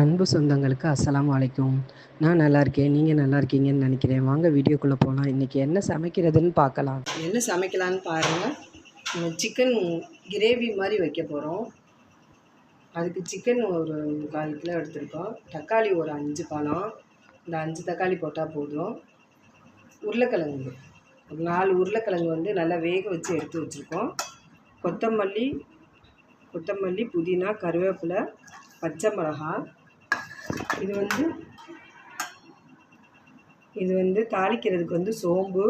அன்பு சொந்தங்களுக்கு அஸ்லாம் அலைக்கும். நான் நல்லா இருக்கேன் நீங்கள் நல்லா இருக்கீங்கன்னு நினைக்கிறேன். வாங்க வீடியோக்குள்ளே போகலாம் இன்றைக்கி என்ன சமைக்கிறதுன்னு பார்க்கலாம். என்ன சமைக்கலான்னு பாருங்கள் சிக்கன் கிரேவி மாதிரி வைக்க போகிறோம் அதுக்கு சிக்கன் ஒரு கால் கிலோ எடுத்திருக்கோம். தக்காளி ஒரு அஞ்சு பழம். இந்த அஞ்சு தக்காளி போட்டால் போதும். உருளைக்கிழங்கு. ஒரு நாலு உருளைக்கிழங்கு வந்து நல்லா வேக வச்சு எடுத்து வச்சுருக்கோம். கொத்தமல்லி கொத்தமல்லி புதினா கருவேப்பிலை பச்சை மிளகாய் இது வந்து இது வந்து தாளிக்கிறதுக்கு வந்து சோம்பு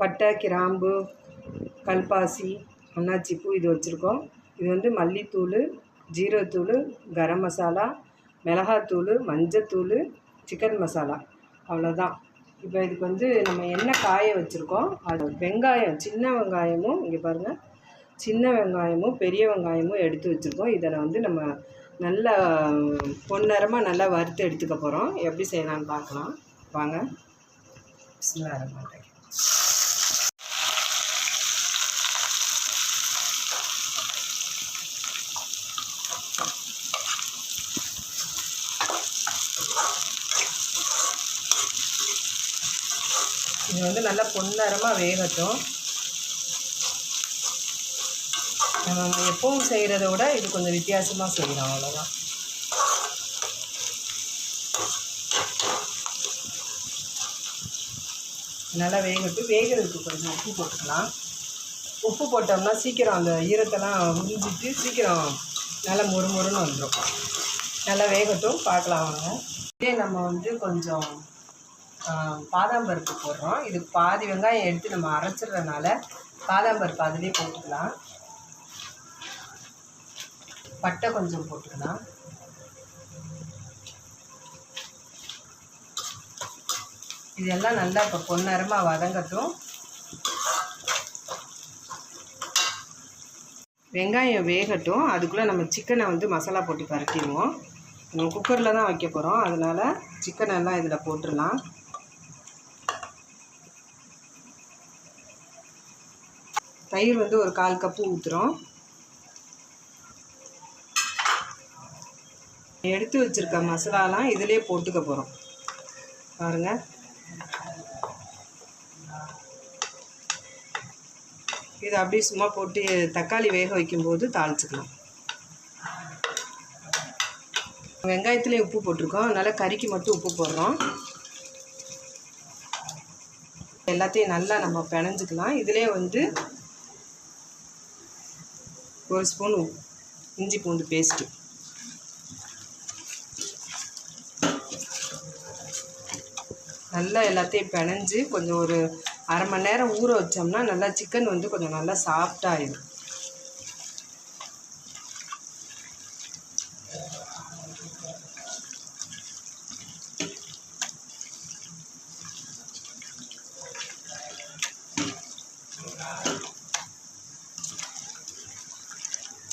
பட்டை கிராம்பு கல்பாசி அன்னாச்சிப்பூ இது வச்சுருக்கோம். இது வந்து மல்லித்தூள் ஜீரகத்தூள் கரம் மசாலா மிளகாத்தூள் மஞ்சத்தூள் சிக்கன் மசாலா. அவ்வளோதான் இப்போ இதுக்கு வந்து நம்ம என்ன காய வச்சுருக்கோம்? அது வெங்காயம் சின்ன வெங்காயமும் இங்கே பாருங்கள் சின்ன வெங்காயமும் பெரிய வெங்காயமும் எடுத்து வச்சுருக்கோம். இதில் வந்து நம்ம நல்லா பொன்னரமாக நல்லா வறுத்து எடுத்துக்க போகிறோம் எப்படி செய்யலாம்னு பார்க்கலாம். வாங்க. பிஸ்மில்லாஹிர் இது வந்து நல்லா பொன்னரமாக வேகட்டும் நம்ம எப்பவும் செய்கிறத விட இது கொஞ்சம் வித்தியாசமாக செய்கிறோம் அவ்வளோதான் நல்லா வேகட்டும் வேகிறதுக்கு கொஞ்சம் உப்பு போட்டுக்கலாம். உப்பு போட்டோம்னா சீக்கிரம் அந்த ஈரத்தெல்லாம் உறிஞ்சிட்டு சீக்கிரம் நல்லா மொறு மொறுன்னு வந்துடும் நல்லா வேகட்டும் பார்க்கலாம் வாங்க. இதே நம்ம வந்து கொஞ்சம் பாதாம் பருப்பு போடுறோம். இது பாதி வெங்காயம் எடுத்து நம்ம அரைச்சிடுறதுனால பாதாம் பருப்பு அதிலே போட்டுக்கலாம். பட்டை கொஞ்சம் போட்டுக்கலாம். இதெல்லாம் நல்லா இப்போ பொன்னரமாக வதங்கட்டும். வெங்காயம் வேகட்டும். அதுக்குள்ளே நம்ம சிக்கனை வந்து மசாலா போட்டு பரட்டிடுவோம். நம்ம குக்கரில் தான் வைக்க போகிறோம் அதனால் சிக்கனை எல்லாம் இதில் போட்டுடலாம். தயிர் வந்து ஒரு கால் கப்பு ஊற்றுறோம் எடுத்து வச்சிருக்க மசாலாலாம் இதிலே போட்டுக்க போகிறோம் பாருங்கள் இதை அப்படியே சும்மா போட்டு தக்காளி வேக வைக்கும்போது தாளிச்சுக்கலாம். வெங்காயத்துலேயே உப்பு போட்டிருக்கோம். அதனால் கறிக்கு மட்டும் உப்பு போடுறோம். எல்லாத்தையும் நல்லா நம்ம பிணைஞ்சிக்கலாம். இதிலே வந்து ஒரு ஸ்பூன் இஞ்சி பூண்டு பேஸ்ட்டு. நல்லா எல்லாத்தையும் பிணைஞ்சு கொஞ்சம் ஒரு அரை மணி நேரம் ஊற வச்சோம்னா நல்லா சிக்கன் வந்து கொஞ்சம் நல்லா சாஃப்டாகிடும்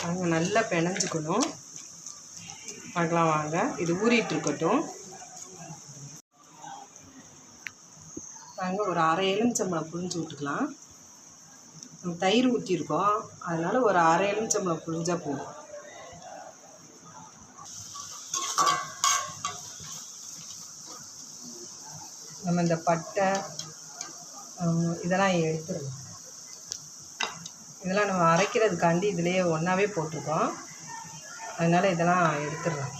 அவங்க நல்லா பிணைஞ்சுக்கணும் பார்க்கலாம் வாங்க. இது ஊறிட்டு இருக்கட்டும். நாங்கள் ஒரு அரை எலுமிச்சம்பழம் புழிஞ்சு விட்டுக்கலாம். தயிர் ஊற்றிருக்கோம் அதனால் ஒரு அரை எலுமிச்சம்பழம் புழிஞ்சா போதும். நம்ம இந்த பட்டை இதெல்லாம் எடுத்துருவோம் இதெல்லாம் நம்ம அரைக்கிறதுக்காண்டி இதுலேயே ஒன்றாவே போட்டிருக்கோம். அதனால் இதெல்லாம் எடுத்துடலாம்.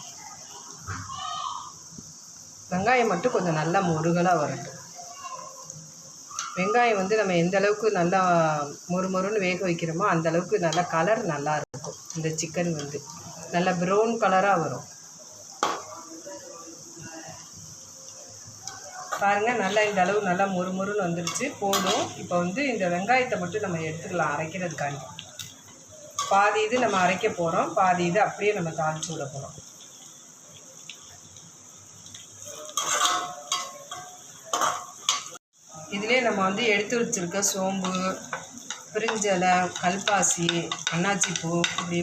வெங்காயம் மட்டும் கொஞ்சம் நல்லா முருகலாக வரட்டும். வெங்காயம் வந்து நம்ம எந்த அளவுக்கு நல்லா மொறு மொறுன்னு வேக வைக்கிறோமோ அந்த அளவுக்கு நல்லா கலர் நல்லா இருக்கும் இந்த சிக்கன் வந்து. நல்லா ப்ரௌன் கலராக வரும். பாருங்கள் நல்லா இந்த அளவு நல்லா மொறு மொறுன்னு வந்துருச்சு. போதும். இப்போ வந்து இந்த வெங்காயத்தை மட்டும் நம்ம எடுத்துக்கலாம் அரைக்கிறதுக்காண்டி. பாதி இது நம்ம அரைக்க போகிறோம் பாதி இது அப்படியே நம்ம தாளிச்சு விட போகிறோம் இதிலே நம்ம வந்து எடுத்து வச்சிருக்க சோம்பு பிரிஞ்சலை கல்பாசி அன்னாச்சிப்பூ இப்படி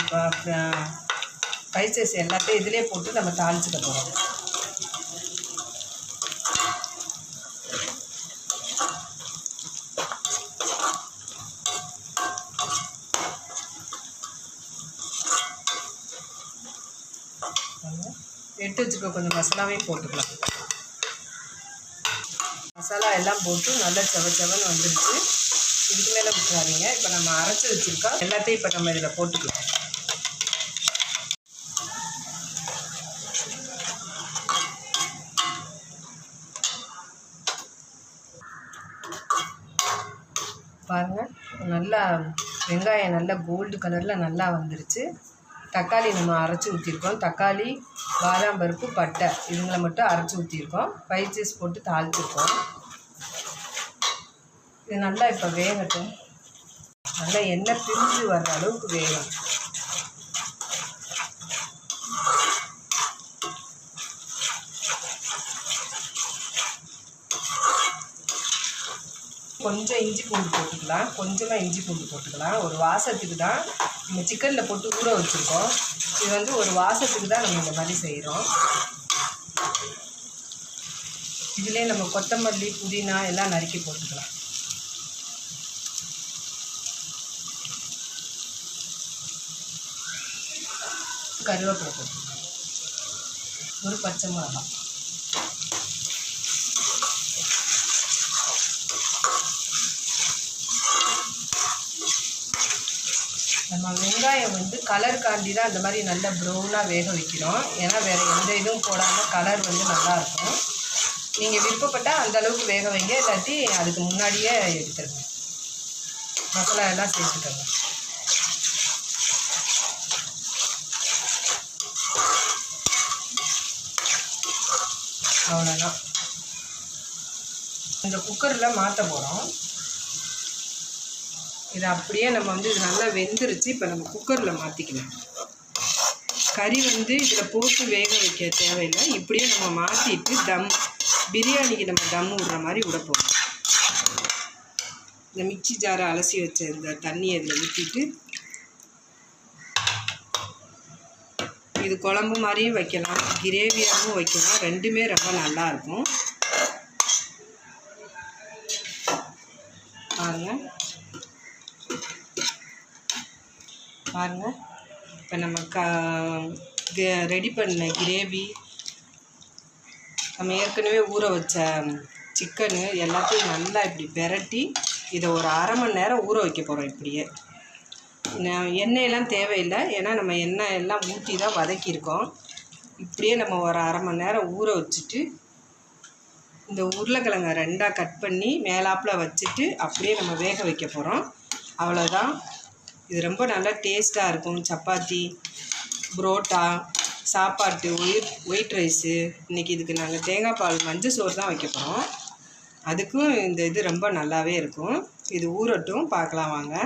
ஸ்பைசஸ் எல்லாத்தையும் இதிலே போட்டு நம்ம தாளிச்சுக்க போகிறோம் எடுத்து வச்சுருக்க கொஞ்சம் மசாலாவே போட்டுக்கலாம். மிளகாய் எல்லாம் போட்டு நல்லா செவ செவன்னு வந்துடுச்சு. இதுக்கு மேலே விட்டுறாதீங்க இப்போ நம்ம அரைச்சி வச்சுருக்கோம் எல்லாத்தையும் இப்போ நம்ம இதில் போட்டுக்கலாம். பாருங்கள் நல்லா வெங்காயம் நல்லா கோல்டு கலரில் நல்லா வந்துருச்சு. தக்காளி நம்ம அரைச்சி ஊற்றிருக்கோம் தக்காளி பாதாம் பருப்பு பட்டை இதுங்களை மட்டும் அரைச்சி ஊற்றிருக்கோம் ஸ்பைசஸ் போட்டு தாளிச்சிருக்கோம். இது நல்லா இப்போ வேகட்டும். நல்லா எண்ணெய் பிரிஞ்சு வர்ற அளவுக்கு வேகும் கொஞ்சம் இஞ்சி பூண்டு போட்டுக்கலாம். கொஞ்சமாக இஞ்சி பூண்டு போட்டுக்கலாம். ஒரு வாசத்துக்கு தான் நம்ம சிக்கனில் போட்டு ஊற வச்சுருக்கோம். இது வந்து ஒரு வாசத்துக்கு தான் நம்ம இந்த மாதிரி செய்கிறோம் இதிலே நம்ம கொத்தமல்லி புதினா எல்லாம் நறுக்கி போட்டுக்கலாம். கருவேப்பிலை போட்டுக்கலாம் ஒரு பச்சை மிளகாய் நம்ம வெங்காயம் வந்து கலர் காண்டி தான் அந்த மாதிரி நல்ல ப்ரௌனாக வேக வைக்கிறோம். ஏன்னா வேறு எந்த இதுவும் போடாமல் கலர் வந்து நல்லாயிருக்கும் நீங்கள் விருப்பப்பட்டால் அந்த அளவுக்கு வேக வைங்க. இல்லாட்டி அதுக்கு முன்னாடியே எடுத்துருங்க. மசாலா எல்லாம் சேர்த்துக்கோங்க. அவ்வளோதான் இந்த குக்கரில் மாற்ற போகிறோம் இதை அப்படியே நம்ம வந்து இது நல்லா வெந்துருச்சு இப்போ நம்ம குக்கரில் மாற்றிக்கலாம் கறி வந்து இதில் போட்டு வேக வைக்க தேவையில்லை. இப்படியே நம்ம மாற்றிட்டு தம் பிரியாணிக்கு நம்ம தம் விடுற மாதிரி விட போகிறோம் இந்த மிக்சி ஜாரை அலசி வச்ச இந்த தண்ணியை இதில் ஊற்றிட்டு இது குழம்பு மாதிரியும் வைக்கலாம் கிரேவியாகவும் வைக்கலாம். ரெண்டுமே ரொம்ப நல்லாயிருக்கும் பாருங்கள் பாருங்கள் இப்போ நம்ம க ரெடி பண்ண கிரேவி நம்ம ஏற்கனவே ஊற வச்ச சிக்கனு எல்லாத்தையும் நல்லா இப்படி பெரட்டி இதை ஒரு அரை மணி நேரம் ஊற வைக்க போகிறோம் இப்படியே. எண்ணெயெல்லாம் தேவையில்லை. ஏன்னா நம்ம எண்ணெய் எல்லாம் ஊற்றி தான் வதக்கியிருக்கோம். இப்படியே நம்ம ஒரு அரை மணி நேரம் ஊற வச்சுட்டு இந்த உருளைக்கிழங்க ரெண்டாக கட் பண்ணி மேலாப்பில் வச்சுட்டு அப்படியே நம்ம வேக வைக்க போகிறோம் அவ்வளோதான் இது ரொம்ப நல்லா டேஸ்ட்டாக இருக்கும். சப்பாத்தி புரோட்டா சாப்பாட்டு ஒயிட் ஒயிட் ரைஸு. இன்றைக்கி இதுக்கு நாங்கள் தேங்காய் பால் மஞ்சள் சோறு தான் வைக்க போகிறோம் அதுக்கும் இந்த இது ரொம்ப நல்லாவே இருக்கும். இது ஊறட்டும். பார்க்கலாம் வாங்க.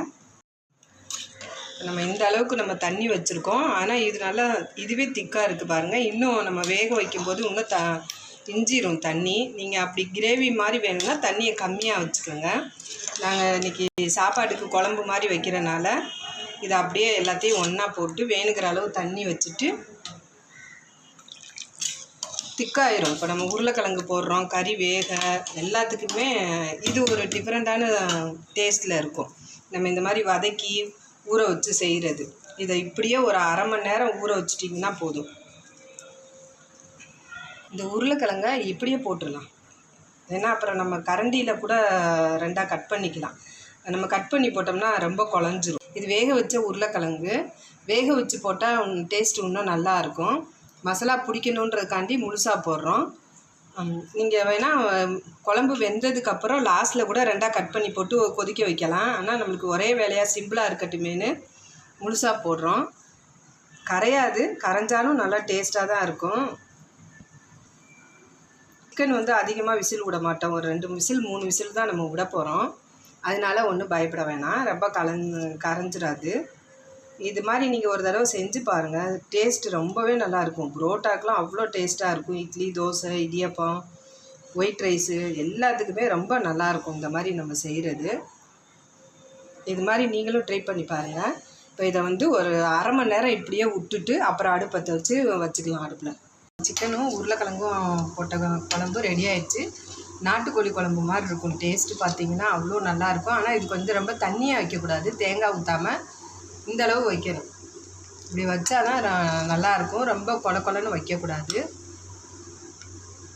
நம்ம இந்த அளவுக்கு நம்ம தண்ணி வச்சுருக்கோம். ஆனால் இது நல்லா இதுவே திக்காக இருக்குது பாருங்கள் இன்னும் நம்ம வேக வைக்கும்போது இன்னும் த இஞ்சிரும் தண்ணி. நீங்கள் அப்படி கிரேவி மாதிரி வேணும்னா தண்ணியை கம்மியாக வச்சுக்கோங்க. நாங்கள் இன்றைக்கி சாப்பாட்டுக்கு குழம்பு மாதிரி வைக்கிறனால இதை அப்படியே எல்லாத்தையும் ஒன்றா போட்டு வேணுங்கிற அளவு தண்ணி வச்சுட்டு திக்காயிரும். இப்போ நம்ம உருளைக்கிழங்கு போடுறோம் கறி வேக எல்லாத்துக்குமே இது ஒரு டிஃப்ரெண்ட்டான டேஸ்ட்டில் இருக்கும். நம்ம இந்த மாதிரி வதக்கி ஊற வச்சு செய்கிறது இதை இப்படியே ஒரு அரை மணி நேரம் ஊற வச்சிட்டிங்கன்னா போதும். இந்த உருளைக்கிழங்க இப்படியே போட்டுடலாம். ஏன்னா அப்புறம் நம்ம கரண்டியில் கூட ரெண்டாக கட் பண்ணிக்கலாம். நம்ம கட் பண்ணி போட்டோம்னா ரொம்ப குழஞ்சிரும். இது வேக வச்ச உருளைக்கிழங்கு. வேக வச்சு போட்டால் டேஸ்ட் இன்னும் நல்லா இருக்கும். மசாலா பிடிக்கணுன்றதுக்காண்டி முழுசாக போடுறோம். நீங்கள் வேணால் குழம்பு வெந்ததுக்கப்புறம் லாஸ்ட்டில் கூட ரெண்டாக கட் பண்ணி போட்டு கொதிக்க வைக்கலாம். ஆனால் நம்மளுக்கு ஒரே வேலையாக சிம்பிளாக இருக்கட்டுமேனு முழுசாக போடுறோம். கரையாது கரைஞ்சாலும் நல்லா டேஸ்ட்டாக தான் இருக்கும். சிக்கன் வந்து அதிகமாக விசில் விட மாட்டோம். ஒரு ரெண்டு விசில் மூணு விசில் தான் நம்ம விட போகிறோம் அதனால ஒன்றும் பயப்பட வேணாம். ரொம்ப கலந் கரைஞ்சிடாது இது மாதிரி நீங்கள் ஒரு தடவை செஞ்சு பாருங்கள் டேஸ்ட் ரொம்பவே நல்லாயிருக்கும். புரோட்டாக்கெலாம் அவ்வளோ டேஸ்ட்டாக இருக்கும். இட்லி தோசை இடியப்பம் ஒயிட் ரைஸு எல்லாத்துக்குமே ரொம்ப நல்லாயிருக்கும் இந்த மாதிரி நம்ம செய்கிறது இது மாதிரி நீங்களும் ட்ரை பண்ணி பாருங்கள் இப்போ இதை வந்து ஒரு அரை மணி நேரம் இப்படியே விட்டுட்டு அப்புறம் அடுப்பத்தை வச்சு வச்சுக்கலாம் அடுப்பில். சிக்கனும் உருளைக்கிழங்கும் போட்ட குழம்பு ரெடி ஆயிடுச்சு. நாட்டுக்கோழி குழம்பு மாதிரி இருக்கும். டேஸ்ட்டு பார்த்தீங்கன்னா அவ்வளோ நல்லாயிருக்கும். ஆனால் இதுக்கு வந்து ரொம்ப தண்ணியாக வைக்கக்கூடாது. தேங்காய் ஊற்றாமல் இந்த அளவு வைக்கணும். இப்படி வச்சா தான் நல்லாயிருக்கும். ரொம்ப கொல கொலன்னு வைக்கக்கூடாது.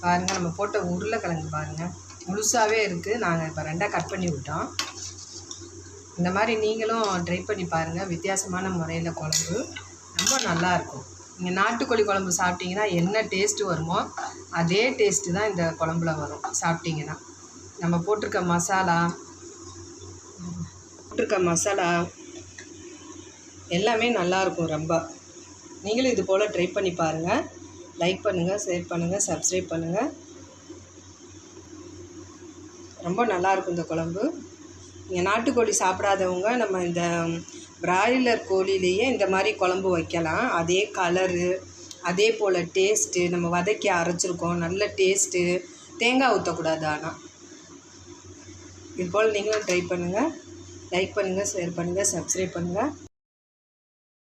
பாருங்கள் நம்ம போட்ட உருளைக்கிழங்கு பாருங்கள் முழுசாகவே இருக்குது நாங்கள் இப்போ ரெண்டாக கட் பண்ணி விட்டோம். இந்த மாதிரி நீங்களும் ட்ரை பண்ணி பாருங்கள் வித்தியாசமான முறையில் குழம்பு. ரொம்ப நல்லாயிருக்கும். நீங்கள் நாட்டுக்கோழி குழம்பு சாப்பிட்டீங்கன்னா என்ன டேஸ்ட்டு வருமோ அதே டேஸ்ட்டு தான் இந்த குழம்புல வரும். சாப்பிட்டிங்கன்னா. நம்ம போட்டிருக்க மசாலா போட்டிருக்க மசாலா எல்லாமே நல்லாயிருக்கும் ரொம்ப. நீங்களும் இது போல் ட்ரை பண்ணி பாருங்கள் லைக் பண்ணுங்கள் ஷேர் பண்ணுங்கள் சப்ஸ்கிரைப் பண்ணுங்கள் ரொம்ப நல்லாயிருக்கும் இந்த குழம்பு. நீங்கள் நாட்டுக்கோழி சாப்பிடாதவங்க நம்ம இந்த பிராய்லர் கோழிலேயே இந்த மாதிரி குழம்பு வைக்கலாம். அதே கலரு அதே போல் டேஸ்ட்டு நம்ம வதக்கி அரைச்சிருக்கோம். நல்ல டேஸ்ட்டு தேங்காய் ஊற்றக்கூடாது ஆனால் இது போல் நீங்களும் ட்ரை பண்ணுங்கள் லைக் பண்ணுங்கள் ஷேர் பண்ணுங்கள் சப்ஸ்கிரைப் பண்ணுங்கள்